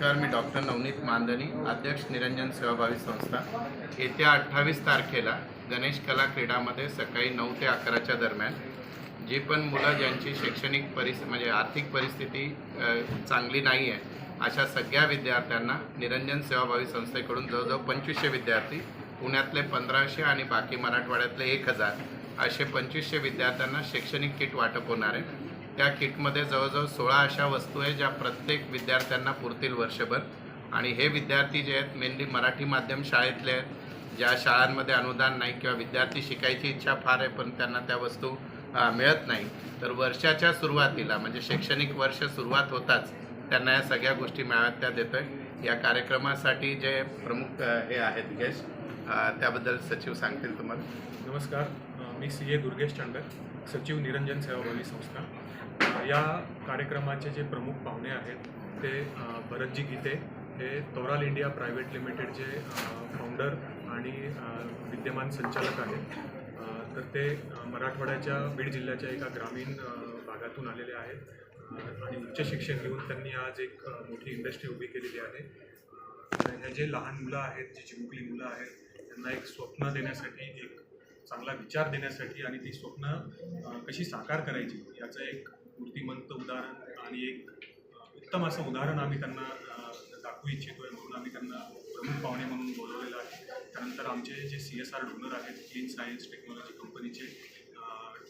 नमस्कार मी डॉक्टर नवनीत मांदनी अध्यक्ष निरंजन सेवाभावी संस्था. येत्या अठ्ठावीस तारखेला गणेश कला क्रीडामध्ये सकाळी नऊ ते अकराच्या दरम्यान जी पण मुलं ज्यांची शैक्षणिक परिस्थिती म्हणजे आर्थिक परिस्थिती चांगली नाही आहे अशा सगळ्या विद्यार्थ्यांना निरंजन सेवाभावी संस्थेकडून जवळजवळ पंचवीसशे विद्यार्थी पुण्यातले पंधराशे आणि बाकी मराठवाड्यातले एक हजार असे पंचवीसशे विद्यार्थ्यांना शैक्षणिक किट वाटप होणार आहे. त्या किटमध्ये जवळजवळ सोळा अशा वस्तू आहे ज्या प्रत्येक विद्यार्थ्यांना पुरतील वर्षभर. आणि हे विद्यार्थी जे आहेत मेनली मराठी माध्यम शाळेतले आहेत ज्या शाळांमध्ये अनुदान नाही किंवा विद्यार्थी शिकायची इच्छा फार आहे पण त्यांना त्या वस्तू मिळत नाही. तर वर्षाच्या सुरुवातीला म्हणजे शैक्षणिक वर्ष सुरुवात होताच त्यांना या सगळ्या गोष्टी मिळाव्यात त्या देतोय. या कार्यक्रमासाठी जे प्रमुख हे आहेत गेस्ट त्याबद्दल सचिव सांगतील तुम्हाला. नमस्कार मी सी ए दुर्गेश चांडक सचिव निरंजन सेवाभावी संस्था. या कार्यक्रमाचे जे प्रमुख पाहुणे आहेत ते भरतजी गीते हे तोराल इंडिया प्रायव्हेट लिमिटेडचे फाउंडर आणि विद्यमान संचालक आहेत. तर ते मराठवाड्याच्या बीड जिल्ह्याच्या एका ग्रामीण भागातून आलेले आहेत. आणि उच्च शिक्षण घेऊन त्यांनी आज एक मोठी इंडस्ट्री उभी केलेली आहे. हे जे लहान मुलं आहेत जी चिमुकली मुलं आहेत त्यांना एक स्वप्न देण्यासाठी एक चांगला विचार देण्यासाठी आणि ती स्वप्न कशी साकार करायची याचं एक मूर्तिमंत उदाहरण आणि एक उत्तम असं उदाहरण आम्ही त्यांना दाखवू इच्छितो आहे म्हणून आम्ही त्यांना प्रमुख पाहुणे म्हणून बोलवलेलं आहे. त्यानंतर आमचे जे सी एस आर डोनर आहेत क्लीन सायन्स टेक्नॉलॉजी कंपनीचे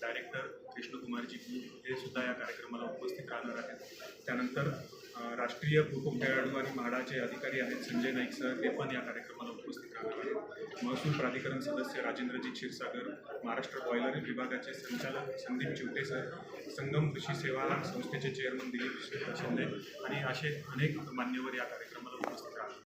डायरेक्टर कृष्णकुमारजी हे सुद्धा या कार्यक्रमाला उपस्थित राहणार आहेत. त्यानंतर राष्ट्रीय खो खो खेळाडू आणि म्हाडाचे अधिकारी आहेत संजय नाईक सर ते पण या कार्यक्रमाला उपस्थित राहणार आहेत. महसूल प्राधिकरण सदस्य राजेंद्रजी क्षीरसागर महाराष्ट्र बॉयलर विभागाचे संचालक संदीप चिवटे सर संगम कृषी सेवा संस्थेचे चेअरमन दिलीप शिंदे आणि असे अनेक मान्यवर या कार्यक्रमाला उपस्थित राहणार